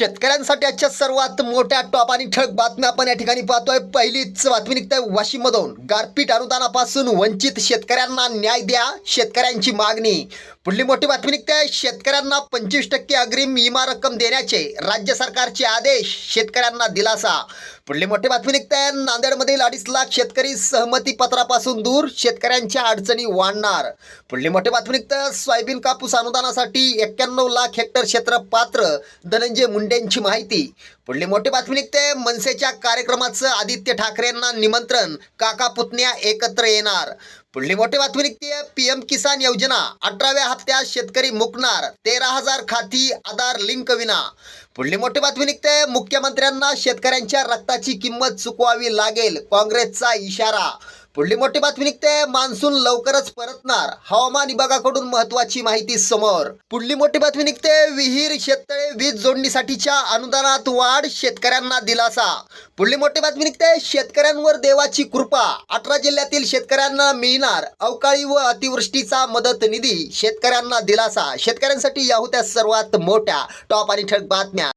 शेतकऱ्यांसाठी आजच्या सर्वात मोठ्या टॉप आणि ठळक बातम्या आपण या ठिकाणी पाहतोय. पहिलीच बातमी निघते वाशिम मधून गारपीट अनुदानापासून वंचित शेतकऱ्यांना न्याय द्या शेतकऱ्यांची मागणी. पुढली मोठी बातमी निघते. शेतकऱ्यांना पंचवीस टक्के अग्रिम विमा रक्कम देण्याचे राज्य सरकारचे आदेश शेतकऱ्यांना दिलासा. पुढली मोठी बातमी निघते. नांदेडमधील अडीच लाख शेतकरी सहमती पत्रापासून दूर शेतकऱ्यांच्या अडचणी वाढणार. पुढली मोठी बातमी निघते. सोयाबीन कापूस अनुदानासाठी एक्क्याण्णव लाख हेक्टर क्षेत्र पात्र धनंजय मुंडेंची माहिती. पुढली मोठी बातमी निघते. मनसेच्या कार्यक्रमाचं आदित्य ठाकरेंना निमंत्रण काका पुतण्या एकत्र येणार. पुढली मोठी बातमी निघते. पीएम किसान योजना. अठराव्या हप्त्यात शेतकरी मुकणार. तेरा हजार खाती आधार लिंक विना. पुढली मोठी बातमी निघते. मुख्यमंत्र्यांना शेतकऱ्यांच्या रक्ताची किंमत चुकवावी लागेल. काँग्रेसचा इशारा. पुढली मोठी बातमी निघते. मान्सून लवकरच परतणार. हवामान विभागाकडून महत्वाची माहिती समोर. पुढली मोठी बातमी निघते. विहीर शेततळे वीज जोडणीसाठीच्या अनुदानात वाढ शेतकऱ्यांना दिलासा. पुढली मोठी बातमी निघते. शेतकऱ्यांवर देवाची कृपा. अठरा जिल्ह्यातील शेतकऱ्यांना मिळणार अवकाळी व अतिवृष्टीचा मदत निधी. शेतकऱ्यांना दिलासा. शेतकऱ्यांसाठी या होत्या सर्वात मोठ्या. टॉप आणि ठळक बातम्या.